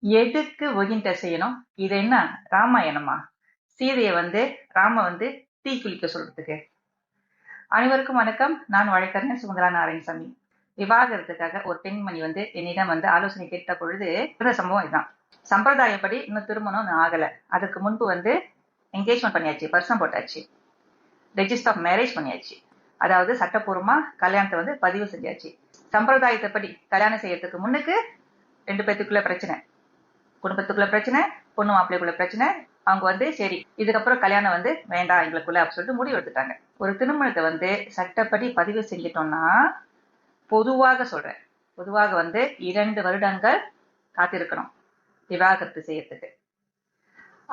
எதுக்கு ஒகின்ட்ட செய்யணும்? இது என்ன? ராமாயணமா? சீதையை வந்து ராம வந்து தீ குளிக்க சொல்றதுக்கு. அனைவருக்கும் வணக்கம். நான் வழக்கறிஞர் சுமந்திரா நாராயணசாமி. விவாகரத்துக்காக ஒரு பெண்மணி வந்து என்னிடம் வந்து ஆலோசனை கேட்ட பொழுது இந்த சம்பவம் இதுதான். சம்பிரதாயப்படி இன்னும் திருமணம் ஆகல. அதுக்கு முன்பு வந்து என்கேஜ்மெண்ட் பண்ணியாச்சு. பர்சன் போட்டாச்சு. ரெஜிஸ்டர் ஆஃப் மேரேஜ் பண்ணியாச்சு. அதாவது சட்டப்பூர்வமா கல்யாணத்தை வந்து பதிவு செஞ்சாச்சு. சம்பிரதாயத்தைப்படி கல்யாணம் செய்யறதுக்கு முன்னுக்கு ரெண்டு பேத்துக்குள்ள பிரச்சனை. குடும்பத்துக்குள்ள பிரச்சனை பொண்ணு மாப்பிள்ளைக்குள்ள பிரச்சனை அவங்க வந்து சரி இதுக்கப்புறம் கல்யாணம் வந்து வேண்டாம் எங்களுக்குள்ள அப்படின்னு சொல்லிட்டு முடிவு எடுத்துட்டாங்க. ஒரு திருமணத்தை வந்து சட்டப்படி பதிவு செஞ்சிட்டோம்னா பொதுவாக சொல்றேன் பொதுவாக வந்து இரண்டு வருடங்கள் காத்திருக்கணும் விவாகரத்து செய்யறதுக்கு.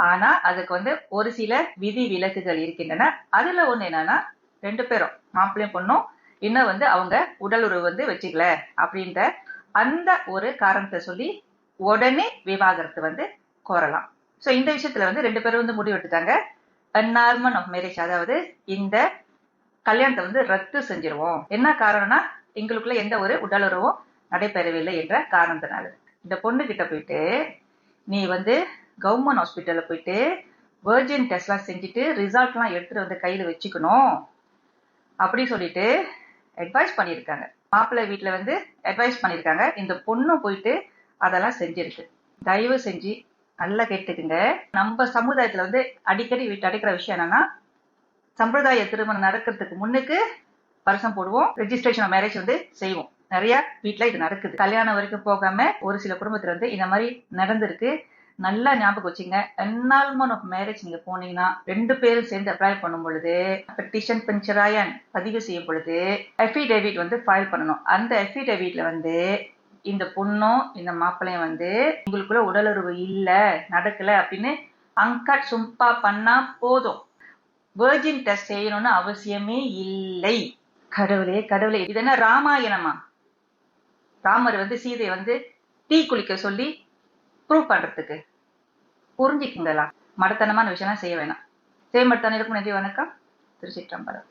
ஆனா அதுக்கு வந்து ஒரு சில விதி விலக்குகள் இருக்கின்றன. அதுல ஒண்ணு என்னன்னா ரெண்டு பேரும் மாப்பிள்ளையும் பொண்ணும் இன்னும் வந்து அவங்க உடல் உறவு வந்து வச்சுக்கல அப்படின்ற அந்த ஒரு காரணத்தை சொல்லி உடனே விவாகரத்து வந்து கோரலாம். ஸோ இந்த விஷயத்துல வந்து ரெண்டு பேரும் வந்து முடிவு எடுத்துட்டாங்க. அன்னார்மன் ஆஃப் மேரேஜ் அதாவது இந்த கல்யாணத்தை வந்து ரத்து செஞ்சிருவோம். என்ன காரணம்னா எங்களுக்குள்ள எந்த ஒரு உடலுறவும் நடைபெறவில்லை என்ற காரணத்தினால. இந்த பொண்ணு கிட்ட போயிட்டு நீ வந்து கவர்மெண்ட் ஹாஸ்பிட்டல்ல போயிட்டு வேர்ஜின் டெஸ்ட்லாம் செஞ்சுட்டு ரிசல்ட்லாம் எடுத்துட்டு வந்து கையில வச்சுக்கணும் அப்படின்னு சொல்லிட்டு அட்வைஸ் பண்ணியிருக்காங்க. மாப்பிள்ளை வீட்டில் வந்து அட்வைஸ் பண்ணியிருக்காங்க. இந்த பொண்ணும் போயிட்டு அதெல்லாம் செஞ்சிருக்கு. தயவு செஞ்சு நல்லா கேட்டுக்குங்க. நம்ம சமுதாயத்துல வந்து அடிக்கடி வீட்டு அடைக்கிற விஷயம் என்னன்னா சம்பிரதாய திருமணம் நடக்கிறதுக்கு முன்னுக்கு வருஷம் போடுவோம் ரெஜிஸ்ட்ரேஷன் மேரேஜ் வந்து செய்வோம். நிறைய வீட்டுல இது நடக்குது. கல்யாணம் வரைக்கும் போகாம ஒரு சில குடும்பத்துல வந்து இந்த மாதிரி நடந்திருக்கு. நல்லா ஞாபகம் வச்சுங்க. என்னால்மன் ஆஃப் மேரேஜ் நீங்க போனீங்கன்னா ரெண்டு பேரும் சேர்ந்து அப்ளை பண்ணும் பொழுது பெட்டிஷன் பென்சராயன் பதிவு செய்யும் பொழுது எஃபிடேவிட் வந்து ஃபைல் பண்ணணும். அந்த எஃபிடேவிட்ல வந்து இந்த பொண்ணும் இந்த மாப்பிள்ளையும் வந்து உங்களுக்குள்ள உடலுறவு இல்லை நடக்கல அப்படின்னு அங்கட் சும்பா பண்ணா போதும். வேர்ஜின் டெஸ்ட் செய்யணும்னு அவசியமே இல்லை. கடவுளே கடவுளே. இது என்ன ராமாயணமா? ராமர் வந்து சீதையை வந்து தீ குளிக்க சொல்லி ப்ரூவ் பண்றதுக்கு. புரிஞ்சுக்குங்களா? மடத்தனமான விஷயம்லாம் செய்ய வேணாம். செய்ய இருக்கும் நன்றி வணக்கம். திருச்சிற்றம்பலம்.